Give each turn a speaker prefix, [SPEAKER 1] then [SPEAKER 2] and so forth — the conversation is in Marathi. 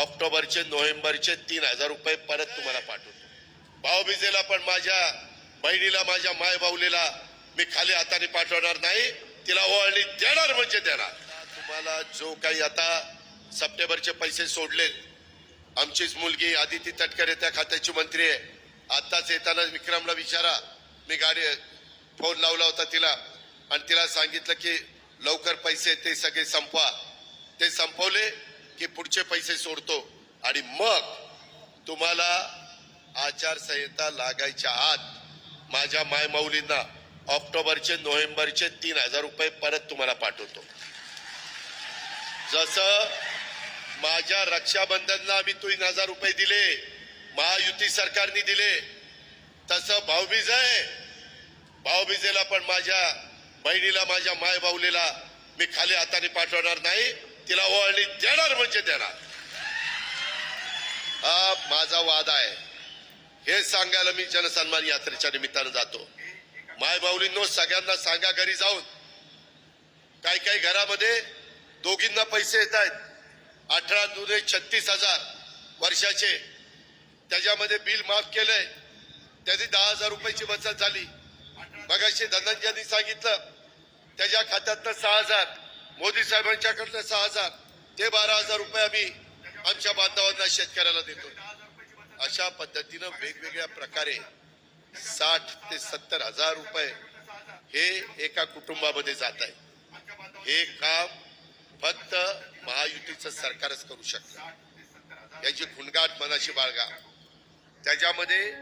[SPEAKER 1] ऑक्टोबरचे नोव्हेंबरचे तीन हजार रुपये परत तुम्हाला पाठवतो. भाऊबीजेला पण माझ्या बहिणीला माझ्या माय मी खाली हाताने पाठवणार नाही. तिला ओळणी देणार म्हणजे देणार. तुम्हाला जो काही आता सप्टेंबरचे पैसे सोडलेत आमचीच मुलगी आदिती तटकरे त्या खात्याची मंत्री आहे. आत्ताच येताना विक्रमला विचारा. मी गाडी फोन लावला होता तिला आणि तिला सांगितलं की लवकर पैसे ते सगळे संपवा. ते संपवले. की पुढचे पैसे सोडतो. आणि मग तुम्हाला आचारसंहिता लागायच्या आत माझ्या मायमाऊलींना ऑक्टोबरचे नोव्हेंबरचे तीन हजार रुपये परत तुम्हाला पाठवतो. जसं माझ्या रक्षाबंधनला आम्ही तीन हजार रुपये दिले महायुती सरकारने दिले तसं भाऊबीज आहे भाऊबीजेला पण माझ्या बहिणीला माझ्या मायबाऊलीला मी खाली हाताने पाठवणार नाही. तिला ओळणी देणार म्हणजे देणार. हा माझा वाद आहे. हे सांगायला मी जनसन्मान यात्रेच्या निमित्तानं जातो. मायबाऊलींनो सगळ्यांना सांगा घरी जाऊन. काही काही घरामध्ये दोघींना पैसे येत आहेत. अठरा दुने छत्तीस हजार वर्षाचे. त्याच्यामध्ये बिल माफ केलंय. त्याची दहा हजार रुपयाची बचत झाली. मगाशी धनंजयांनी सांगितलं त्याच्या खात्यातनं सहा हजार. मोदी साहेबांच्याकडनं सहा हजार ते बारा हजार रुपये आम्ही आमच्या बांधवांना शेतकऱ्याला देतो. अशा पद्धतीनं वेगवेगळ्या प्रकारे साठ ते सत्तर हजार रुपये हे एका कुटुंबामध्ये जात आहे. हे काम फक्त महायुतीचं सरकारच करू शकतं. याची खुणगाट मनाशी बाळगा. त्याच्यामध्ये